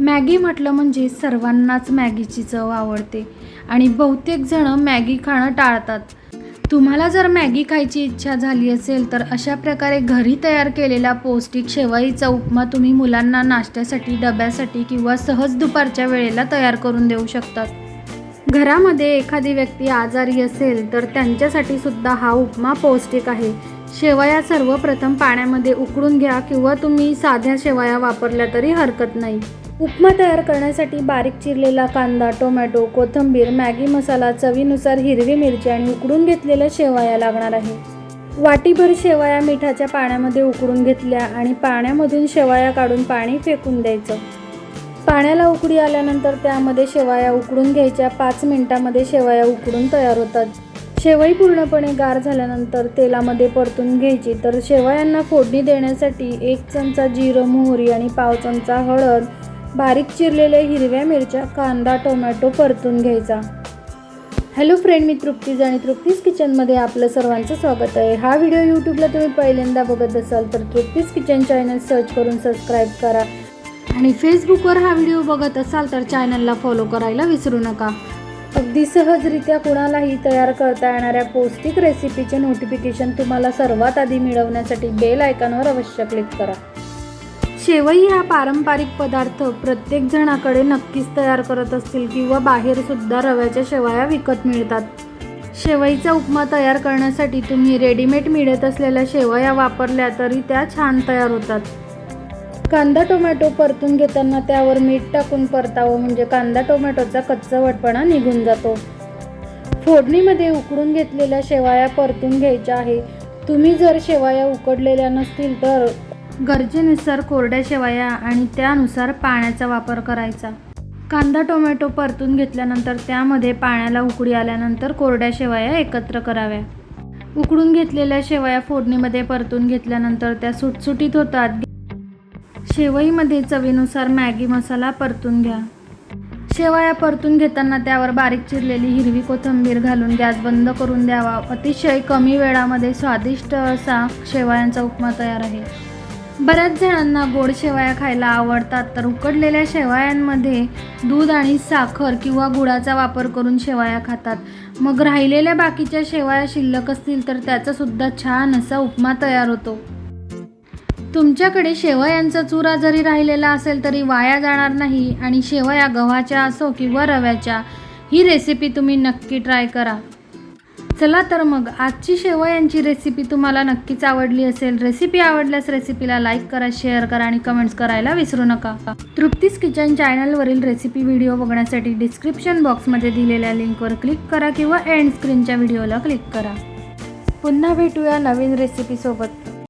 Maggi म्हटलं म्हणजे सर्वांनाच मॅगीची चव आवडते. आणि बहुतेक जणं मॅगी खाणं टाळतात. तुम्हाला जर मॅगी खायची इच्छा झाली असेल तर अशा प्रकारे घरी तयार केलेला पौष्टिक शेवाईचा उपमा तुम्ही मुलांना नाश्त्यासाठी डब्यासाठी किंवा सहज दुपारच्या वेळेला तयार करून देऊ शकतात. घरामध्ये एखादी व्यक्ती आजारी असेल तर त्यांच्यासाठी सुद्धा हा उपमा पौष्टिक आहे. शेवया सर्वप्रथम पाण्यामध्ये उकळून घ्या किंवा तुम्ही साध्या शेवया वापरल्या तरी हरकत नाही. उपमा तयार करण्यासाठी बारीक चिरलेला कांदा टोमॅटो कोथिंबीर मॅगी मसाला चवीनुसार हिरवी मिरची आणि उकडून घेतलेल्या शेवया लागणार आहे. वाटीभर शेवया मिठाच्या पाण्यामध्ये उकडून घेतल्या आणि पाण्यामधून शेवया काढून पाणी फेकून द्यायचं. पाण्याला उकडी आल्यानंतर त्यामध्ये शेवया उकडून घ्यायच्या. पाच मिनिटामध्ये शेवया उकडून तयार होतात. शेवई पूर्णपणे गार झाल्यानंतर तेलामध्ये परतून घ्यायची. तर शेवयांना फोडणी देण्यासाठी एक चमचा जिरं मोहरी आणि पाव चमचा हळद बारीक चिरलेल्या हिरव्या मिरच्या कांदा टोमॅटो परतून घ्यायचा. हॅलो फ्रेंड मी तृप्तीज आणि तृप्तीज किचनमध्ये आपलं सर्वांचं स्वागत आहे. हा व्हिडिओ यूट्यूबला तुम्ही पहिल्यांदा बघत असाल तर तृप्तीज किचन चॅनल सर्च करून सबस्क्राईब करा. आणि फेसबुकवर हा व्हिडिओ बघत असाल तर चॅनलला फॉलो करायला विसरू नका. अगदी सहजरित्या कुणालाही तयार करता येणाऱ्या पौष्टिक रेसिपीचे नोटिफिकेशन तुम्हाला सर्वात आधी मिळवण्यासाठी बेल आयकॉनवर अवश्य क्लिक करा. शेवई हा पारंपरिक पदार्थ प्रत्येक जणाकडे नक्कीच तयार करत असतील किंवा बाहेर सुद्धा रव्याच्या शेवया विकत मिळतात. शेवईचा उपमा तयार करण्यासाठी तुम्ही रेडीमेड मिळत असलेल्या शेवया वापरल्या तरी त्या छान तयार होतात. कांदा टोमॅटो परतून घेताना त्यावर मीठ टाकून परतावं म्हणजे कांदा टोमॅटोचा कच्चवटपणा निघून जातो. फोडणीमध्ये उकडून घेतलेल्या शेवया परतून घ्यायच्या आहे. तुम्ही जर शेवया उकडलेल्या नसतील तर गरजेनुसार कोरड्या शेवया आणि त्यानुसार पाण्याचा वापर करायचा. कांदा टोमॅटो परतून घेतल्यानंतर त्यामध्ये पाण्याला उकडी आल्यानंतर कोरड्या शेवया एकत्र कराव्या. उकडून घेतलेल्या शेवया फोडणीमध्ये परतून घेतल्यानंतर त्या सुटसुटीत होतात. शेवईमध्ये चवीनुसार मॅगी मसाला परतून घ्या. शेवया परतून घेताना त्यावर बारीक चिरलेली हिरवी कोथिंबीर घालून गॅस बंद करून द्यावा. अतिशय कमी वेळामध्ये स्वादिष्ट असा शेवयांचा उपमा तयार आहे. बऱ्याच जणांना गोड शेवया खायला आवडतात तर उकडलेल्या शेवयांमध्ये दूध आणि साखर किंवा गुळाचा वापर करून शेवया खातात. मग राहिलेल्या बाकीच्या शेवया शिल्लक असतील तर त्याचासुद्धा छान असा उपमा तयार होतो. तुमच्याकडे शेवयांचा चुरा जरी राहिलेला असेल तरी वाया जाणार नाही आणि शेवया गव्हाच्या असो किंवा रव्याच्या ही रेसिपी तुम्ही नक्की ट्राय करा. चला तर मग आजची शेवयांची रेसिपी तुम्हाला नक्कीच आवडली असेल. रेसिपी आवडल्यास रेसिपीला लाईक करा शेअर करा आणि कमेंट्स करायला विसरू नका. तृप्तीस किचन चॅनलवरील रेसिपी व्हिडिओ बघण्यासाठी डिस्क्रिप्शन बॉक्समध्ये दिलेल्या लिंकवर क्लिक करा किंवा एंड स्क्रीनच्या व्हिडिओला क्लिक करा. पुन्हा भेटूया नवीन रेसिपीसोबत